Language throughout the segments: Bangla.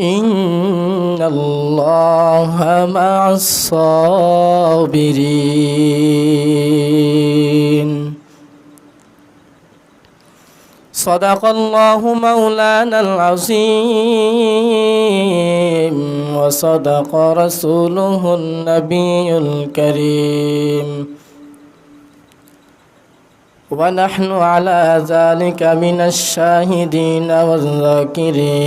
إن الله مع الصابرين. صدق الله مولانا العظيم وصدق رسوله النبي الكريم. ونحن على ذلك من الشاهدين والذاكرين.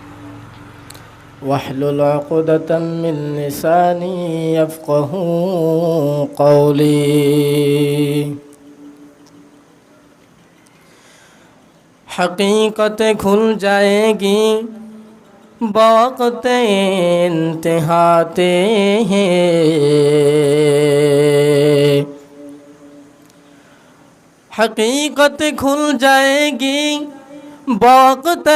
واحلل عقدة من لساني يفقه قولي. حقیقت کھل جائے گی، بوقت انتہاتے ہیں حقیقت کھل جائے گی वक्त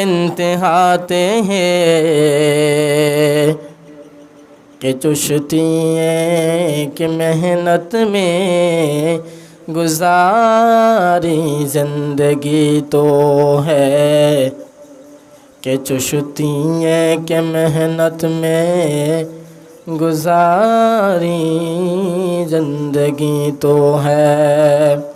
इंतहाते हैं कि चुशती है कि मेहनत में गुजारी ज़िंदगी तो है। कि चुशती के मेहनत में गुजारी ज़िंदगी तो है।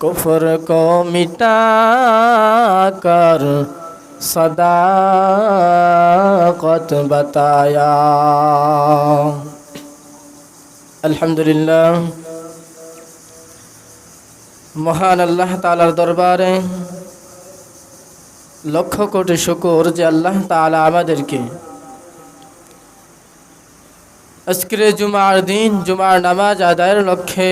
कुफर को मिटा সদা কত बताया আলহামদুলিল্লাহ। মহান আল্লাহ তালার দরবারে লক্ষ কোটি শুকুর যে আল্লাহ তালা আমাদেরকে আজকের জুমার দিন, জুমার নামাজ আদায়ের লক্ষ্যে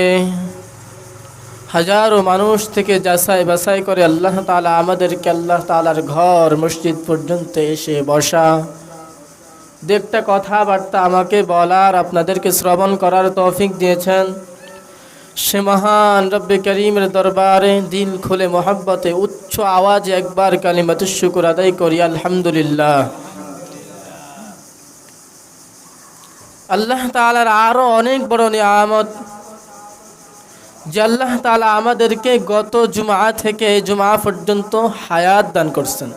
হাজারো মানুষ থেকে যাচাই বাছাই করে আল্লাহ তালা আমাদেরকে আল্লাহ তালার ঘর, মসজিদ পর্যন্ত এসে বসা। দু একটা কথাবার্তা আমাকে বলার, আপনাদেরকে শ্রবণ করার তৌফিক দিয়েছেন। সে মহান রব্বে করিমের দরবারে দিল খুলে মোহাব্বতে উচ্চ আওয়াজে একবার কালিমাত শুকুর আদায় করি, আলহামদুলিল্লাহ। আল্লাহ তালার আরও অনেক বড় নিয়ামত যে আল্লাহ তালা আমাদেরকে গত জুমা থেকে জুমা পর্যন্ত হায়াত দান করছেন।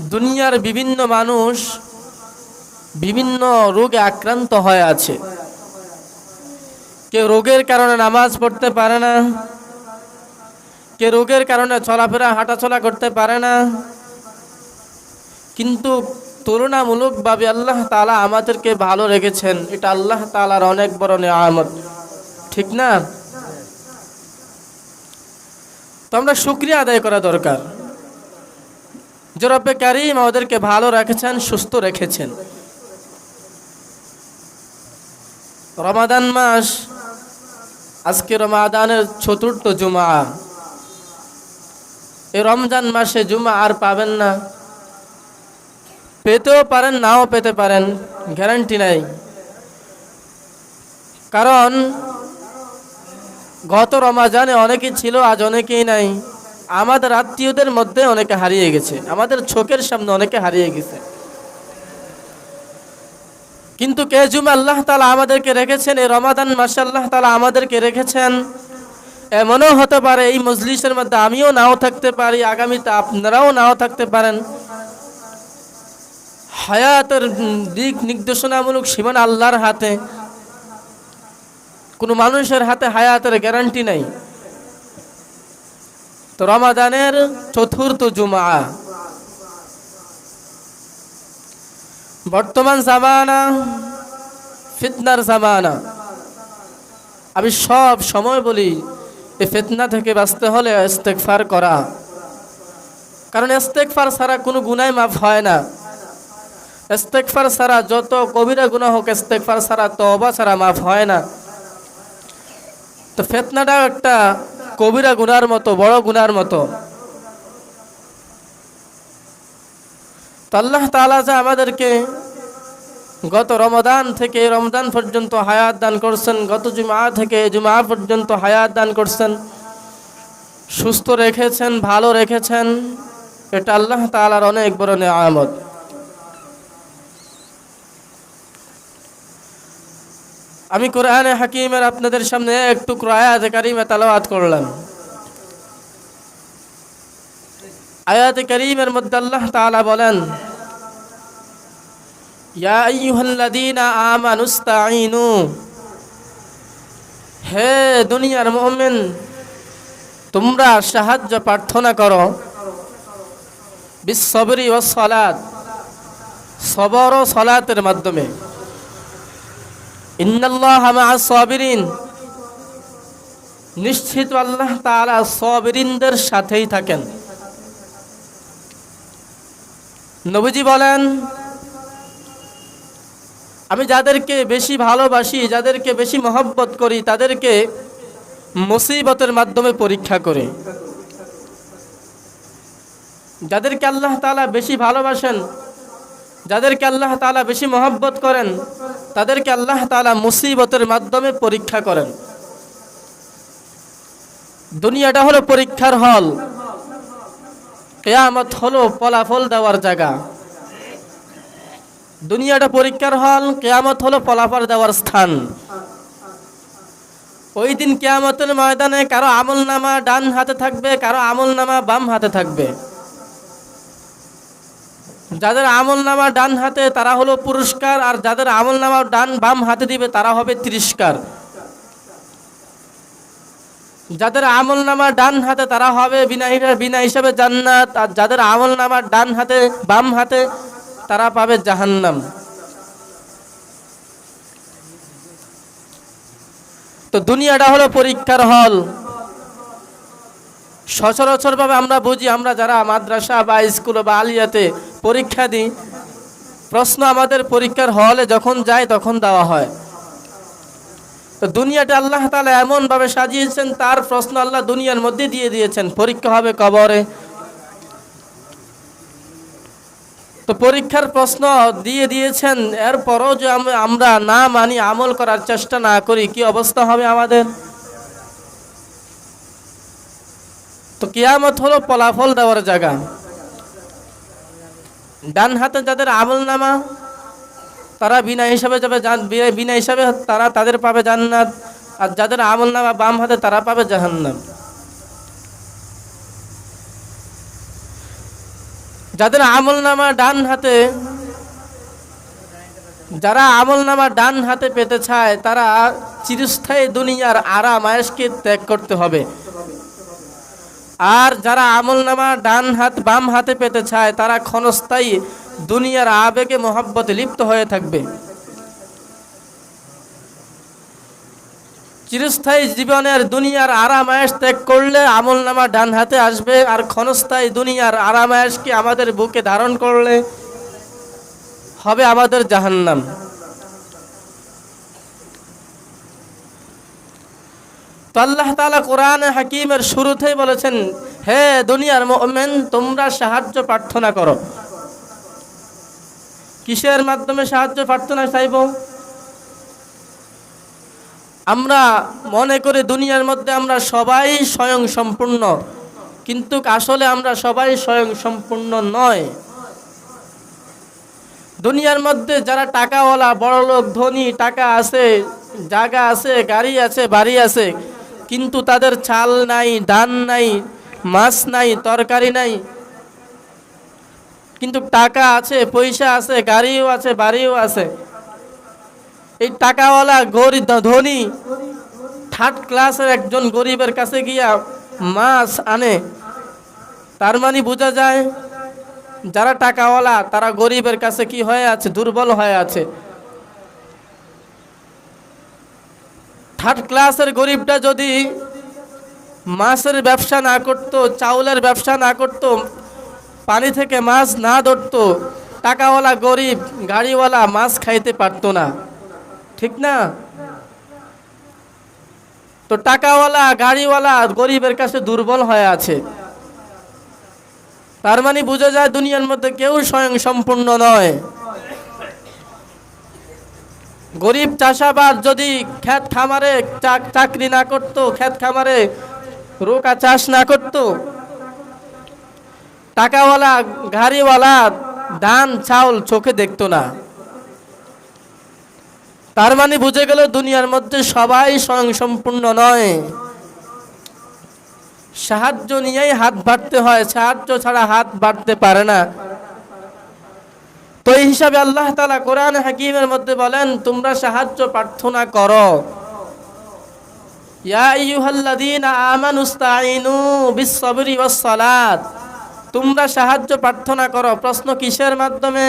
দুনিয়ার বিভিন্ন মানুষ বিভিন্ন রোগে আক্রান্ত হয়ে আছে। কেউ রোগের কারণে নামাজ পড়তে পারে না। কে রোগের কারণে চলাফেরা, হাঁটাচলা করতে পারে না। কিন্তু তুলনামূলকভাবে আল্লাহ তালা আমাদেরকে ভালো রেখেছেন। এটা আল্লাহ তালার অনেক বড় নিয়ামত। ঠিক না? তো আমরা শুক্রিয়া আদায় করা দরকার। যে কারিম আমাদেরকে ভালো রেখেছেন, সুস্থ রেখেছেন। রমাদান মাস, আজকে রমাদানের চতুর্থ জুমা। এই রমজান মাসে জুমা আর পাবেন না। পেতেও পারেন, নাও পেতে পারেন, গ্যারান্টি নাই। কারণ গত রমাজানে অনেকেই ছিল, আজ অনেকেই নাই। আমাদের আত্মীয়দের মধ্যে অনেকে হারিয়ে গেছে, আমাদের চোখের সামনে অনেকে হারিয়ে গেছে। কিন্তু কে জুমা আল্লাহ তালা আমাদেরকে রেখেছেন? এই রমাদান মাসে আল্লাহ তালা আমাদেরকে রেখেছেন। এমনও হতে পারে এই মজলিসের মধ্যে আমিও নাও থাকতে পারি, আগামীতে আপনারাও নাও থাকতে পারেন। হায়াতের দিক নির্দেশনামূলক সীমানা আল্লাহর হাতে। কোনো মানুষের হাতে হায়াতের গ্যারান্টি নাই। তো রমাদানের চতুর্থ জুমা বর্তমান জামানা, ফিতনার জামানা। আমি সব সময় বলি, এই ফিতনা থেকে বাঁচতে হলে ইস্তেকফার করা। কারণ ইস্তেকফার ছাড়া কোনো গুনাই মাফ হয় না। ইস্তেকফার ছাড়া যত কবিরা গুণা হোক ইস্তেকফার ছাড়া তবা ছাড়া মাফ হয় না। তো ফেতনাটা একটা কবিরা গুনার মতো, বড় গুনার মতো। আল্লাহ তালা যা আমাদেরকে গত রমদান থেকে, রমজান পর্যন্ত হায়াত দান করছেন, গত জুমা থেকে জুমা পর্যন্ত হায়াত দান করছেন, সুস্থ রেখেছেন, ভালো রেখেছেন, এটা আল্লাহ তালার অনেক বড় নেয়ামত। আমি কোরআনে হাকিমের আপনাদের সামনে একটু আয়াত কারিমে তালাওয়াত করলাম। আয়াত করিমের মধ্যে আল্লাহ তাআলা বলেন হে দুনিয়ার মুমিন, তোমরা সাহায্য প্রার্থনা করো বিশ্ববরি ও সলাদ সবর ও সলাতের মাধ্যমে। নিশ্চিত আল্লাহ তারা সাবিরিনদের সাথেই থাকেন। নবীজি বলেন, আমি যাদেরকে বেশি ভালোবাসি, যাদেরকে বেশি মহব্বত করি, তাদেরকে মুসিবতের মাধ্যমে পরীক্ষা করে। যাদেরকে আল্লাহ তালা বেশি ভালোবাসেন যাদেরকে আল্লাহ তালা বেশি মহব্বত করেন, তাদেরকে আল্লাহ তালা মুসিবতের মাধ্যমে পরীক্ষা করেন। দুনিয়াটা হলো পরীক্ষার হল। কেয়ামত হলো ফলাফল দেওয়ার জায়গা। দুনিয়াটা পরীক্ষার হল, কেয়ামত হলো ফলাফল দেওয়ার স্থান। ওই দিন কেয়ামতের ময়দানে কারও আমল নামা ডান হাতে থাকবে, কারও আমল নামা বাম হাতে থাকবে। যাদের আমল নামা ডান হাতে, তারা হলো পুরস্কার, আর যাদের আমল নামা ডান বাম হাতে দিবে, তারা হবে তিরস্কার। যাদের আমল নামা ডান হাতে, তারা হবে বিনা বিনা হিসাবে জান্নাত, আর যাদের আমল নামা ডান হাতে, বাম হাতে, তারা পাবে জাহান্নাম। তো দুনিয়াটা হলো পরীক্ষার হল। সচরাচরভাবে আমরা বুঝি আমরা যারা মাদ্রাসা বা স্কুল বা আলিয়াতে পরীক্ষা দিই, প্রশ্ন আমাদের পরীক্ষার হলে যখন যায় তখন দেওয়া হয়। তো দুনিয়াটা আল্লাহ তালা এমনভাবে সাজিয়েছেন, তার প্রশ্ন আল্লাহ দুনিয়ার মধ্যে দিয়ে দিয়েছেন, পরীক্ষা হবে কবরে। তো পরীক্ষার প্রশ্ন দিয়ে দিয়েছেন, এরপরও যে আমরা না মানি আমল করার চেষ্টা না করি, কি অবস্থা হবে আমাদের? তো কিয়ামত হলো ফলাফল দেওয়ার জায়গা। ডান হাতে যাদের আমল নামা তারা বিনা হিসাবে যাবে বিনা হিসাবে তারা তাদের পাবে জান্নাত, আর যাদের আমল নামা বাম হাতে তারা পাবে জাহান্নাম। যাদের আমল নামা ডান হাতে, যারা আমল নামা ডান হাতে পেতে চায়, তারা চিরস্থায়ী দুনিয়ার আরাম আয়েসকে ত্যাগ করতে হবে। আর যারা আমল নামা ডান হাত, বাম হাতে পেতে চায়, তারা ক্ষণস্থায়ী দুনিয়ার আবেগে, মোহাব্বতে লিপ্ত হয়ে থাকবে। চিরস্থায়ী জীবনের দুনিয়ার আরামায়াস ত্যাগ করলে আমল নামা ডান হাতে আসবে, আর ক্ষণস্থায়ী দুনিয়ার আরামায়াসকে আমাদের বুকে ধারণ করলে হবে আমাদের জাহান্নাম। তো আল্লাহ তালা কোরআন হাকিমের শুরুতেই বলেছেন, হে দুনিয়ার মোমেন, তোমরা সাহায্য প্রার্থনা করো। কিসের মাধ্যমে সাহায্য প্রার্থনা চাইব? আমরা মনে করি দুনিয়ার মধ্যে আমরা সবাই স্বয়ং সম্পূর্ণ, কিন্তু আসলে আমরা সবাই স্বয়ং সম্পূর্ণ নয়। দুনিয়ার মধ্যে যারা টাকাওয়ালা, বড়লোক, ধনী, টাকা আছে জায়গা আছে, গাড়ি আছে, বাড়ি আছে কিন্তু তাদের চাল নাই, ধান নাই, মাছ নাই, তরকারি নাই। কিন্তু টাকা আছে, পয়সা আছে, গাড়িও আছে, বাড়িও আছে। এই টাকাওয়ালা গরিব ধনী থার্ড ক্লাসের একজন গরিবের কাছে গিয়া মাছ আনে। তার মানে বোঝা যায়, যারা টাকাওয়ালা, তারা গরিবের কাছে কি হয়ে আছে, দুর্বল হয়ে আছে। থার্ড ক্লাসের গরিবটা যদি মাছের ব্যবসা না করত, চাউলের ব্যবসা না করত, পানি থেকে মাছ না ধরতো, টাকাওয়ালা গরিব, গাড়িওয়ালা মাছ খাইতে পারতো না। ঠিক না? তো টাকাওয়ালা, গাড়িওয়ালা গরিবের কাছে দুর্বল হয়ে আছে। তার মানে বোঝা যায় দুনিয়ার মধ্যে কেউ স্বয়ং সম্পূর্ণ নয়। গরিব চাষাবাদ যদি ক্ষেত খামারে চাকরি না করত, ক্ষেত খামারে রোকা চাষ না করত, টাকাওয়ালা, গাড়িওয়ালা ধান, চাউল চোখে দেখতো না। তার মানে বুঝে গেল দুনিয়ার মধ্যে সবাই স্বয়ং সম্পূর্ণ নয়। সাহায্য নিয়েই হাত বাড়তে হয়, সাহায্য ছাড়া হাত বাড়তে পারে না। তো এই হিসাবে আল্লাহ তালা কোরআন হাকিমের মধ্যে বলেন, তোমরা সাহায্য প্রার্থনা করো। তোমরা সাহায্য প্রার্থনা করো। প্রশ্ন কিসের মাধ্যমে?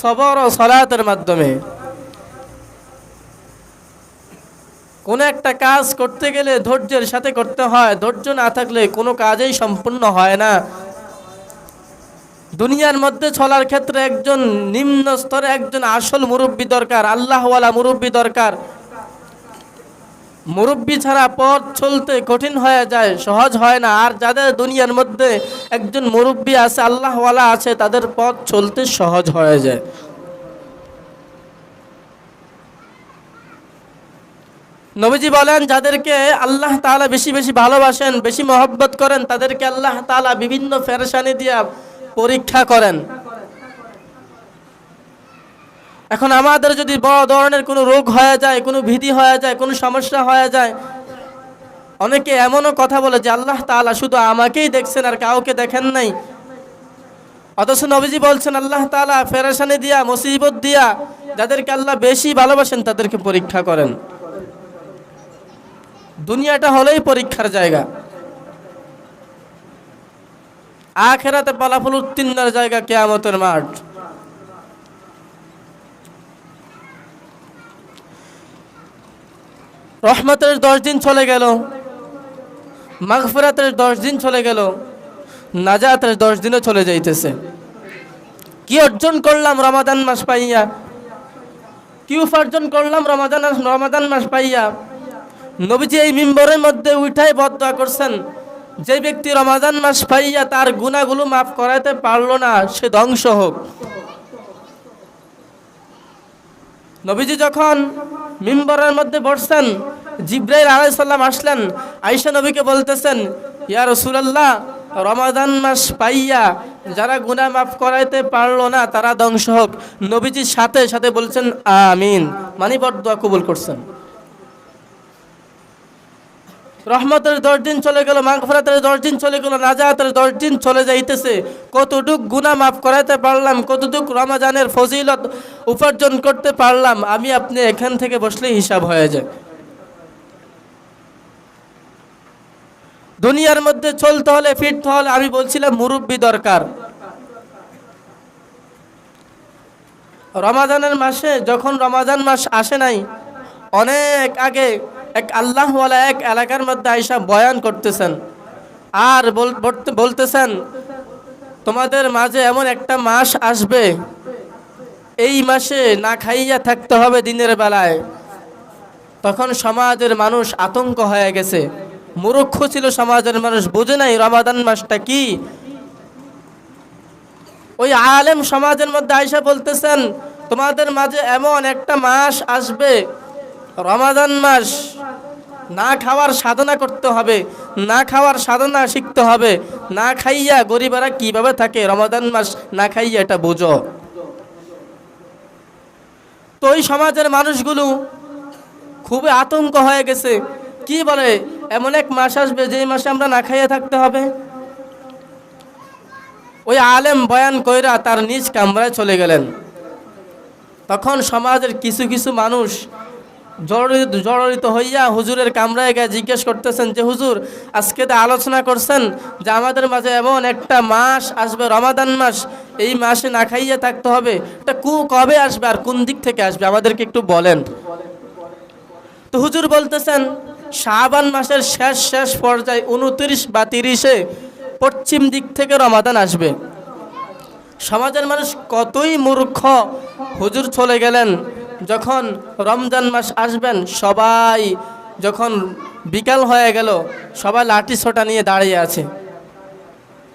সবর ও সালাতের মাধ্যমে। কোনো একটা কাজ করতে গেলে ধৈর্যের সাথে করতে হয়। ধৈর্য না থাকলে কোনো কাজেই সম্পূর্ণ হয় না। দুনিয়ার মধ্যে চলার ক্ষেত্রে একজন নিম্ন স্তরে একজন আসল মুরব্বী দরকার, আল্লাহওয়ালা মুরব্বী দরকার। মুরব্বী ছাড়া পথ চলতে কঠিন হয়ে যায়, সহজ হয় না। আর যাদের দুনিয়ার মধ্যে একজন মুরব্বী আছে, আল্লাহওয়ালা আছে, তাদের পথ চলতে সহজ হয়ে যায়। নবীজি বলেন, যাদেরকে আল্লাহ তাআলা বেশি বেশি ভালোবাসেন, বেশি মহব্বত করেন, তাদেরকে আল্লাহ তাআলা বিভিন্ন ফেরেশানি দিয়া পরীক্ষা করেন। এখন আমাদের যদি বড় ধরনের কোনো রোগ হয়ে যায়, কোনো ভীতি হয়ে যায়, কোনো সমস্যা হয়ে যায়, অনেকে এমনও কথা বলে যে আল্লাহ তাআলা শুধু আমাকেই দেখছেন আর কাউকে দেখেন নাই। অথচ নবীজি বলছেন, আল্লাহ তাআলা ফেরেশানি দিয়া, মুসিবত দিয়া যাদেরকে আল্লাহ বেশি ভালোবাসেন তাদেরকে পরীক্ষা করেন। দুনিয়াটা হলেই পরীক্ষার জায়গা। আখেরাতে ফলাফল উত্তীর্ণের জায়গা কেয়ামতের মাঠ। রহমতের দশ দিন চলে গেল, মাগফিরাতের দশ দিন চলে গেল, নাজাতের দশ দিনও চলে যাইতেছে। কি অর্জন করলাম রমাদান মাস পাইয়া? কি উপার্জন করলাম রমাদান রমাদান মাস পাইয়া? নবীজি এই মিম্বরের মধ্যে উঠাই বদয়া করছেন। যে ব্যক্তি রমাজান মাস পাইয়া তার গুণাগুলো মাফ করাইতে পারল না, সে ধ্বংস হোক। নবীজি যখন মিম্বরের মধ্যে বসছেন, জিব্রাইল আলাইসাল্লাম আসলেন আইসা নবীকে বলতেছেন, ইয়া রসুলাল্লাহ রমাদান মাস পাইয়া যারা গুনাহ মাফ করাইতে পারল না, তারা ধ্বংস হোক। নবীজির সাথে সাথে বলছেন, আমিন। মানে বদয়া কবুল করছেন। রহমতের দশ দিন চলে গেল, মাগফরাতের দশ দিন চলে গেল, নাজাতের দশ দিন চলে যাইতেছে। কতটুক গুণা মাফ করাইতে পারলাম, কতটুক রমাজানের ফজিলত উপার্জন করতে পারলাম, আমি আপনি এখান থেকে বসলে হিসাব হয়ে যায়। দুনিয়ার মধ্যে চলতে হলে, ফিরতে হলে আমি বলছিলাম, মুরব্বী দরকার। রমাজানের মাসে যখন রমাজান মাস আসে নাই, অনেক আগে এক আল্লাহ আল্লাহওয়ালা এক এলাকার মধ্যে আইসা বয়ান করতেছেন। আর বল- বলতেছেন, তোমাদের মাঝে এমন একটা মাস আসবে। এই মাসে না খাইয়া থাকতে হবে দিনের বেলায়। তখন সমাজের মানুষ আতঙ্ক হয়ে গেছে। মূর্খ ছিল সমাজের মানুষ, বোঝে নাই রমাদান মাসটা কি? ওই আলেম সমাজের মধ্যে আয়সা বলতেছেন, তোমাদের মাঝে এমন একটা মাস আসবে রমাদান মাস, না খাওয়ার সাধনা করতে হবে, না খাওয়ার সাধনা শিখতে হবে, না খাইয়া গরিবেরা কীভাবে থাকে রমাদান মাস, না খাইয়া এটা বোঝো। তো ওই সমাজের মানুষগুলো খুবই আতঙ্ক হয়ে গেছে। কি বলে, এমন এক মাস আসবে, যেই মাসে আমরা না খাইয়ে থাকতে হবে। ওই আলেম বয়ান কইরা তার নিজ কামরায় চলে গেলেন। তখন সমাজের কিছু কিছু মানুষ জড়িত জড়িত হইয়া হুজুরের কামরায় গিয়ে জিজ্ঞেস করতেছেন যে, হুজুর, আজকে তো আলোচনা করছেন যে আমাদের মাঝে এমন একটা মাস আসবে, রমাদান মাস। এই মাসে না খাইয়া থাকতে হবে। এটা কু কবে আসবে আর কোন দিক থেকে আসবে? আমাদেরকে একটু বলেন। তো হুজুর বলতেছেন, শাবান মাসের শেষ শেষ পর্যায়ে উনত্রিশ বা তিরিশে পশ্চিম দিক থেকে রমাদান আসবে। সমাজের মানুষ কতই মূর্খ। হুজুর চলে গেলেন, যখন রমজান মাস আসবেন, সবাই যখন বিকাল হয়ে গেল, সবাই লাঠি ছোটা নিয়ে দাঁড়িয়ে আছে।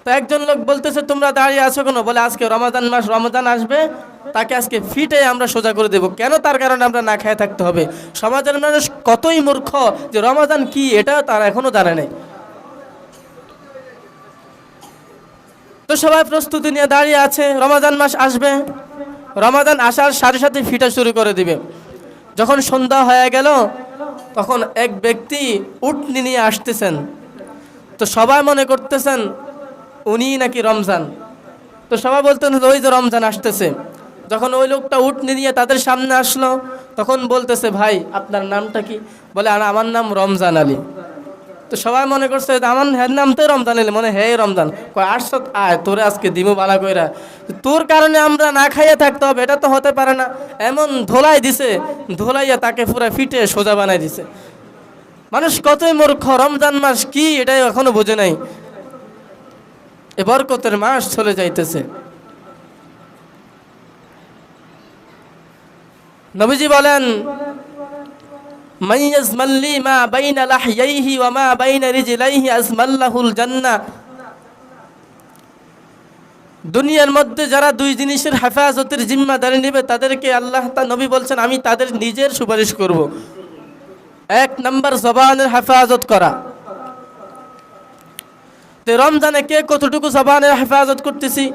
তো একজন লোক বলতেছে, তোমরা দাঁড়িয়ে আছো কেন? বলে, আজকে রমাদান মাস রমাদান আসবে, তাকে আজকে ফিটে আমরা সোজা করে দেব। কেন তার কারণে আমরা না খেয়ে থাকতে হবে? সমাজের মানুষ কতই মূর্খ যে রমাদান কি, এটা তারা এখনও জানে নাই। তো সবাই প্রস্তুতি নিয়ে দাঁড়িয়ে আছে, রমাদান মাস আসবে। রমাদান আসার সাথে সাথে ফিটা শুরু করে দিবে। যখন সন্ধ্যা হয়ে গেল, তখন এক ব্যক্তি উটনি নিয়ে আসতেছেন। তো সবাই মনে করতেছেন, উনি নাকি রমজান। তো সবাই বলতেন, ওই যে রমজান আসতেছে। যখন ওই লোকটা উটনি নিয়ে তাদের সামনে আসলো, তখন বলতেছে, ভাই, আপনার নামটা কি? বলে, আর আমার নাম রমজান আলী। তো সবাই মনে করছে আমার হ্যাঁ নাম তো রমজান এলে। মনে হে রমজান, কয় আসছো আয়, তোরে আজকে দিমু বালা কইরা। তোর কারণে আমরা না খাইয়ে থাকতে হবে, এটা তো হতে পারে না। এমন ধোলাই দিছে, ধোলাইয়া তাকে পুরো ফিটে সোজা বানাই দিছে। মানুষ কতই মূর্খ, রমজান মাস কি, এটাই এখনও বোঝে নাই। এ বরকতের মাস চলে যাইতেছে। নবীজি বলেন من يزمل لي ما بين لحييه وما بين رجليه أزمله الجنة দুনিয়ার মধ্যে যারা দুই জিনিসের হেফাজতের জিম্মাদারি নেবে তাদেরকে আল্লাহ তা নবী বলছেন আমি তাদের নিজের সুপারিশ করব এক নম্বর জবানের হেফাজত করা তো রমজানে কে কতটুকু জবানের হেফাজত করতেছি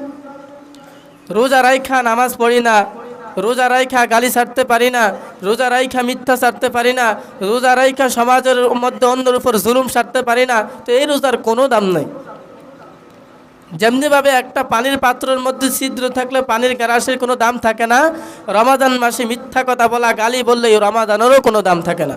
রোজা রাইখা নামাজ পড়ি না রোজা রাইখা গালি ছাড়তে পারি না, রোজা রাইখা মিথ্যা ছাড়তে পারি না, রোজা রাইখা সমাজের মধ্যে অন্যের উপর জুলুম ছাড়তে পারি না, তো এই রোজার কোনো দাম নেই। যেমনিভাবে একটা পানির পাত্রের মধ্যে ছিদ্র থাকলে পানির গ্যারাসের কোনো দাম থাকে না, রমাদান মাসে মিথ্যা কথা বলা, গালি বললেই রমাদানেরও কোনো দাম থাকে না।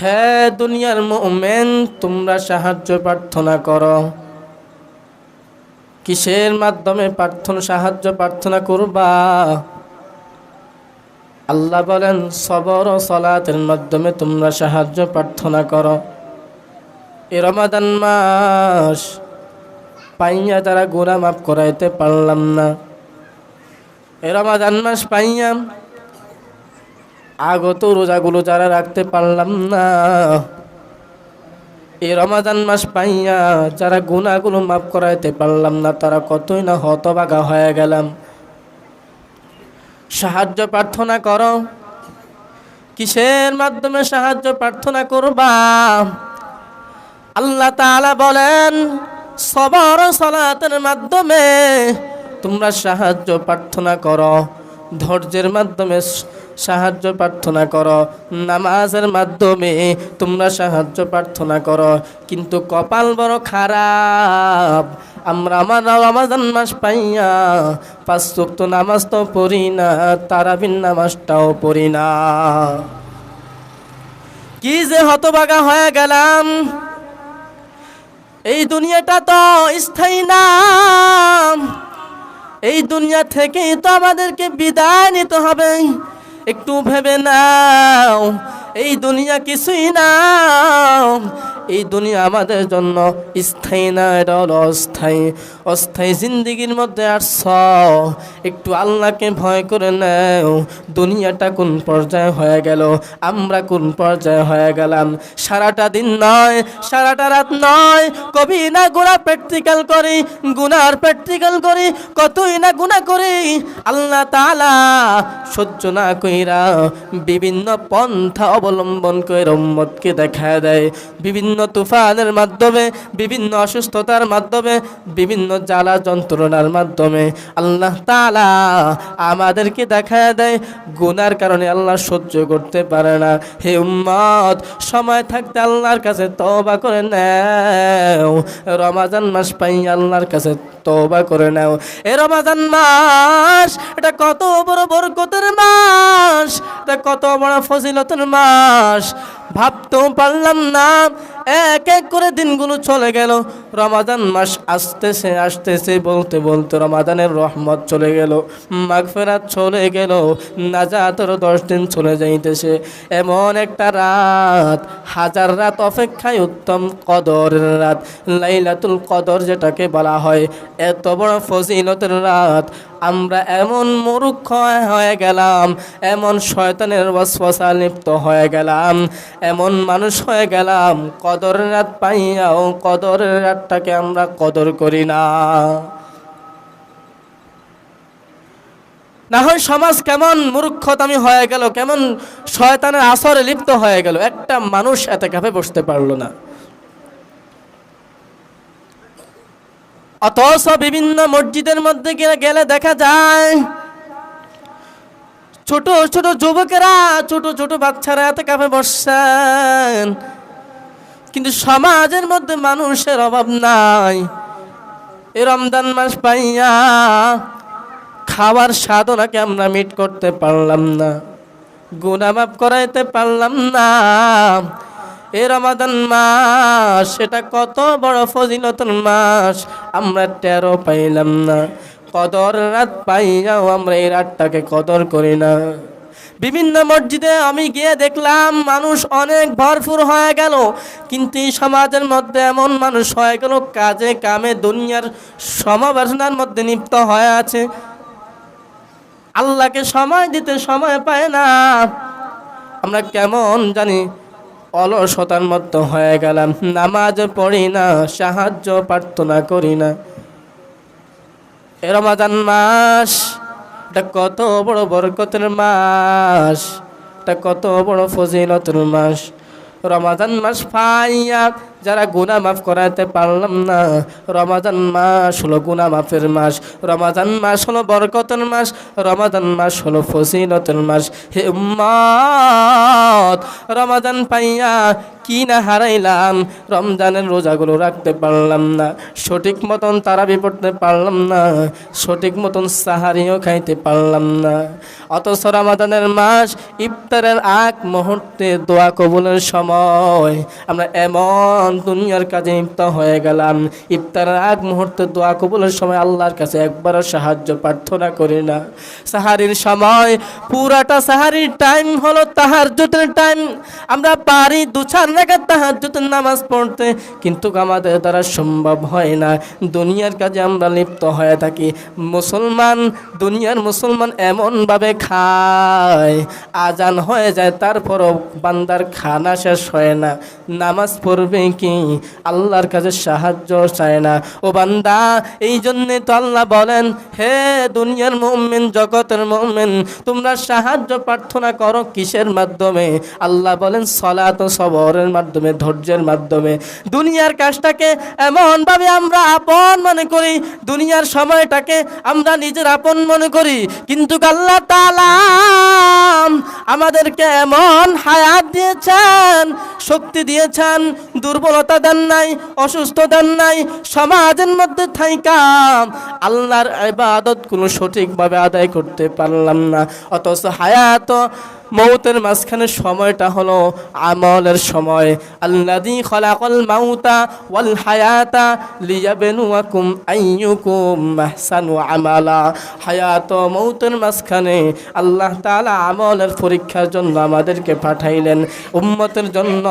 হ্যাঁ দুনিয়ার মোমেন, তোমরা সাহায্য প্রার্থনা করো। কিসের মাধ্যমে প্রার্থনা, সাহায্য প্রার্থনা করবা? আল্লাহ বলেন, সবর সলাতের মাধ্যমে তোমরা সাহায্য প্রার্থনা করো। এ রমাদান মাস পাইয়া তারা গোড়া মাফ করাইতে পারলাম না। এ রমাদান মাস পাইয়া আগত রোজাগুলো যারা রাখতে পারলাম না। এই রমাদান মাস পাইয়া যারা গুণাগুলো মাফ করাইতে পারলাম না, তারা কতই না হতবাগা হয়ে গেলাম। সাহায্য প্রার্থনা করো। কিসের মাধ্যমে সাহায্য প্রার্থনা করবা? আল্লাহ তাআলা বলেন, সবর সলাতের মাধ্যমে তোমরা সাহায্য প্রার্থনা করো। ধৈর্যের মাধ্যমে সাহায্য প্রার্থনা করো। নামাজের মাধ্যমে তোমরা সাহায্য প্রার্থনা করো। কিন্তু কপাল বড় খারাপ। আমরা আমার রমাজান মাস পাইয়া পাঁচ তো নামাজ তো পড়ি না তারাবিন নামাজটাও পড়ি না। কি যে হতবাগা হয়ে গেলাম। এই দুনিয়াটা তো স্থায়ী না। এই দুনিয়া থেকেই তো আমাদেরকে বিদায় নিতে হবে। একটু ভেবে নাও এই দুনিয়া কিছুই না এই দুনিয়া আমাদের জন্য স্থায়ী না, এটা হলো অস্থায়ী। অস্থায়ী জিন্দিগির মধ্যে আসছ একটু আল্লাহকে ভয় করে নেও। দুনিয়াটা কোন পর্যায়ে হয়ে গেল? আমরা কোন পর্যায়ে হয়ে গেলাম? সারাটা দিন নয়, সারাটা রাত নয়। কবি না গুণা প্র্যাকটিক্যাল করি, গুনার প্র্যাকটিক্যাল করি, কতই না গুণা করি। আল্লাহ তালা সহ্য না কইরা বিভিন্ন পন্থা অবলম্বন করে রম্মতকে দেখা দেয়। বিভিন্ন তুফানের মাধ্যমে, বিভিন্ন অসুস্থতার মাধ্যমে, বিভিন্ন জ্বালা যন্ত্রণার মাধ্যমে আল্লাহ তালা আমাদেরকে দেখা দেয়। গুনার কারণে আল্লাহ সহ্য করতে পারে না। হে উম্মত, সময় থাকতে আল্লাহর কাছে তবা করে নেও। রমাজান মাস পাই আল্লাহর কাছে তবা করে নাও। এ রমাজান মাস, এটা কত বড় বরকতের মাস, এটা কত বড় ফজিলতের মাস। ভাবতেও পারলাম না এক এক করে দিনগুলো চলে গেল। রমাদান মাস আসতেছে আসতেছে বলতে বলতে রমাদানের রহমত চলে গেল। মাগফেরাত চলে গেল। নাজাতর দশ দিন চলে যাইতেছে। এমন একটা রাত, হাজার রাত অপেক্ষায় উত্তম কদরের রাত। লাইলাতুল কদর যেটাকে বলা হয়। এত বড় ফজিলতের রাত। আমরা এমন মূর্খ হয়ে গেলাম। এমন শয়তানের বসবসা লিপ্ত হয়ে গেলাম। এমন মানুষ হয়ে গেলাম। কদরের রাত পাইয়াও কদরের রাতটাকে আমরা কদর করি না। না হয় সমাজ কেমন মূর্খতামি হয়ে গেল, কেমন শয়তানের আসরে লিপ্ত হয়ে গেল, একটা মানুষ এত কাপে বসতে পারল না। অথচ বিভিন্ন মসজিদের মধ্যে গেলে দেখা যায়, ছোট ছোট যুবকেরা, ছোট ছোট বাচ্চারা এত কাপে বসছেন। কিন্তু সমাজের মধ্যে মানুষের অভাব নাই। এ রমজান মাস পাইয়া খাওয়ার সাধনাকে আমরা মিট করতে পারলাম না, গুণামাপ করাইতে পারলাম না। এ রমাদান মাস, সেটা কত বড় ফজিলতর মাস, আমরা টেরো পাইলাম না। কদর রাত পাইয়াও আমরা এই রাতটাকে কদর করি না। বিভিন্ন মসজিদে আমি গিয়ে দেখলাম মানুষ অনেক ভরপুর হয়ে গেল। কিন্তু এই সমাজের মধ্যে এমন মানুষ হয়ে গেল, কাজে কামে দুনিয়ার সমাবেশনার মধ্যে লিপ্ত হয়ে আছে। আল্লাহকে সময় দিতে সময় পায় না। আমরা কেমন জানি অলসতার মতো হয়ে গেলাম। নামাজ পড়ি না, সাহায্য প্রার্থনা করি না। এ রমাজান মাস এটা কত বড় বরকতের মাস এটা কত বড় ফজিলতের মাস। রমাজান মাস পাইয়া যারা গুনাহ মাফ করাতে পারলাম না, রমাজান মাস হলো গুনাহ মাফের মাস, রমাজান মাস হলো বরকতের মাস, রমাজান মাস হলো ফজিলতের মাস। হে উম্মত, রমাজান পাইয়া কি না হারাইলাম, রমজানের রোজাগুলো রাখতে পারলাম না, সঠিক মতন তারাবি পড়তে পারলাম না, সঠিক মতন সাহারিও খাইতে পারলাম না। অথচ রমাদানের মাস ইফতারের আগ মুহূর্তে দোয়া কবুলের সময়, আমরা এমন দুনিয়ার কাজে লিপ্ত হয়ে গেলাম। ইফতারের আগ মুহূর্তে দোয়া কবুলের সময় আল্লাহর কাছে একবারও সাহায্য প্রার্থনা করি না। সাহারির সময়, পুরাটা সাহারির টাইম হলো তাহার টাইম আমরা পারি দু চার নাগাদ তাহার নামাজ পড়তে, কিন্তু আমাদের দ্বারা সম্ভব হয় না। দুনিয়ার কাজে আমরা লিপ্ত হয়ে থাকি। মুসলমান, দুনিয়ার মুসলমান এমনভাবে খায়, আজান হয়ে যায়, তারপরও বান্দার খানা শেষ হয় না। নামাজ পড়বে কি আল্লাহর কাছে সাহায্য চায় না। ও বান্দা এই জন্যে তো আল্লাহ বলেন, হে দুনিয়ার মুমিন, জগতের মুমিন, তোমরা সাহায্য প্রার্থনা করো কিসের মাধ্যমে? আল্লাহ বলেন, সলাত সবরের মাধ্যমে, ধৈর্যের মাধ্যমে। দুনিয়ার কাজটাকে এমনভাবে আমরা আপন মনে করি, দুনিয়ার সময়টাকে আমরা নিজের আপন মনে করি, কিন্তু আল্লাহ তাআলা আমাদেরকে এমন হায়াত দিয়েছেন, শক্তি দিয়েছেন দুর্বলতা দেন নাই, অসুস্থ দেন নাই, সমাজের মধ্যে থাইকাম। আল্লাহর কোনো সঠিকভাবে আদায় করতে পারলাম না। অথচ হায়াত মৌতের মাঝখানে সময়টা হলো আমলের সময়। আল্লাদি খলাকল মাউতা ওয়াল হায়াতা লিয়াবেনুয়াকুম আইয়ুকুম আহসানু আমালা। হায়াত মৌতের মাঝখানে আল্লাহ তাআলা আমলের পরীক্ষার জন্য আমাদেরকে পাঠাইলেন। উম্মতের জন্য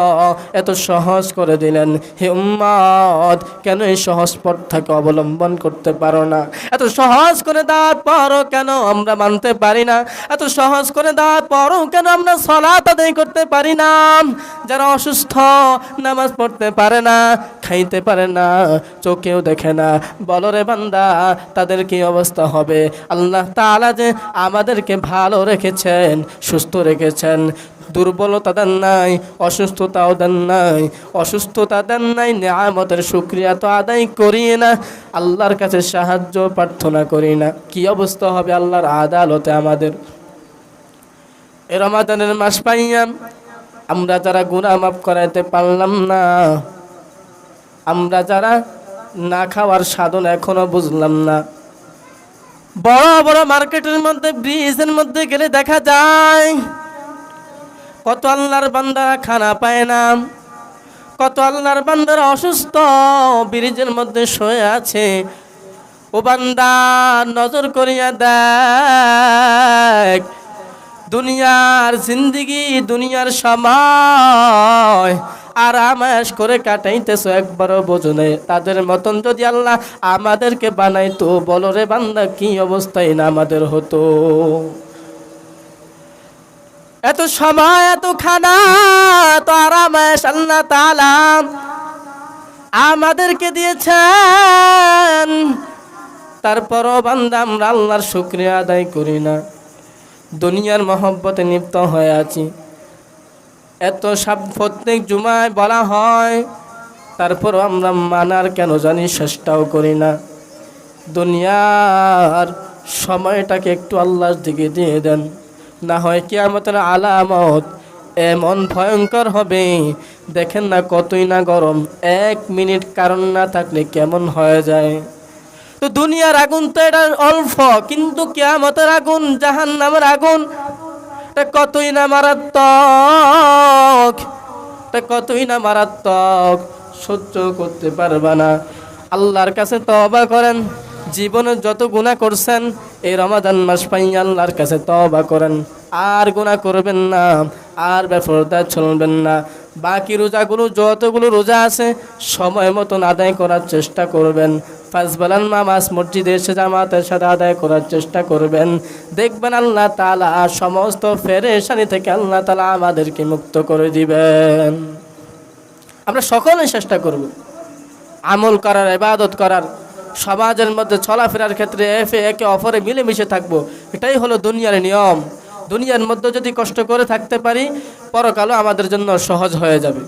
এত সহজ করে দিলেন। হে উম্মত, কেন এই সহজ পথটাকে অবলম্বন করতে পারো না? এত সহজ করে দেওয়ার পরও কেন আমরা মানতে পারি না? এত সহজ করে দেওয়ার পরও কেন আমরা সলাত আদায় করতে পারি না? যারা অসুস্থ, নামাজ পড়তে পারে না, খাইতে পারে না, চোখেও দেখে না, বলো রে বান্দা, তাদের কি অবস্থা হবে? আল্লাহ তাআলা যে আমাদেরকে ভালো রেখেছেন, সুস্থ রেখেছেন, দুর্বলতা দেন নাই, অসুস্থতাও দেন নাই, অসুস্থতা দেন নাই, নিয়ামতের শুক্রিয়া তো আদায় করি না, আল্লাহর কাছে সাহায্য প্রার্থনা করি না। কি অবস্থা হবে আল্লাহর আদালতে আমাদের? এ রমাদানের মাস পাইয়াম। আমরা যারা গুণা মাফ করাইতে পারলাম না, আমরা যারা না খাওয়ার সাধন এখনও বুঝলাম না। বড় বড় মার্কেটের মধ্যে, ব্রিজের মধ্যে গেলে দেখা যায়, কত আল্লাহর বান্দারা খানা পায় না। কত আল্লাহর বান্দারা অসুস্থ, ব্রিজের মধ্যে শুয়ে আছে। ও বান্দা নজর করিয়া দেখ দুনিয়ার জিন্দিগি, দুনিয়ার সময়। আর আমাস করে কাটাইতেছো একবারও বোঝো নাই। তাদের মতন যদি আল্লাহ আমাদেরকে বানাইতো, বলো রে বান্দা, কি অবস্থায় না আমাদের হতো? এত সময়, এত খানা, এত আরামাস আল্লাহ তাআলা আমাদেরকে দিয়েছেন। তারপরও বান্দা, আমরা আল্লাহর শুক্রিয়া আদায় করি না। দুনিয়ার মহব্বতে লিপ্ত হয়ে আছি। এত সব প্রত্যেক জুমায় বলা হয় তারপরও আমরা মানার কেন জানি চেষ্টাও করি না। দুনিয়ার সময়টাকে একটু আল্লাহর দিকে দিয়ে দেন। না হয় কিয়ামতের আলামত এমন ভয়ঙ্কর হবে, দেখেন না কতই না গরম, এক মিনিট কারণ না থাকলে কেমন হয়ে যায়। তো দুনিয়ার আগুন তো এটা অল্প, কিন্তু কিয়ামতের আগুন জাহান নামের আগুন কতই না মারাত্মক কতই না মারাত্মক, সহ্য করতে পারবা না। আল্লাহর কাছে তবা করেন, জীবনে যত গুণা করছেন, এই রমাদান মাস পাই আল্লাহর কাছে তবা করেন। আর গুণা করবেন না, আর বেফরদা চলবেন না। বাকি রোজাগুলো, যতগুলো রোজা আছে, সময় মতন আদায় করার চেষ্টা করবেন। ফাজবালান নামাজ মসজিদে এসে জামাতের সাথে আদায় করার চেষ্টা করবেন। দেখবেন আল্লাহ তালা সমস্ত ফেরেশানি থেকে আল্লাহ তালা আমাদেরকে মুক্ত করে দিবেন। আমরা সকলে চেষ্টা করব। আমল করার, ইবাদত করার, সমাজের মধ্যে চলাফেরার ক্ষেত্রে এফে একে অপরে মিলেমিশে থাকব। এটাই হলো দুনিয়ার নিয়ম। দুনিয়ার মধ্যে যদি কষ্ট করে থাকতে পারি পরকালও আমাদের জন্য সহজ হয়ে যাবে।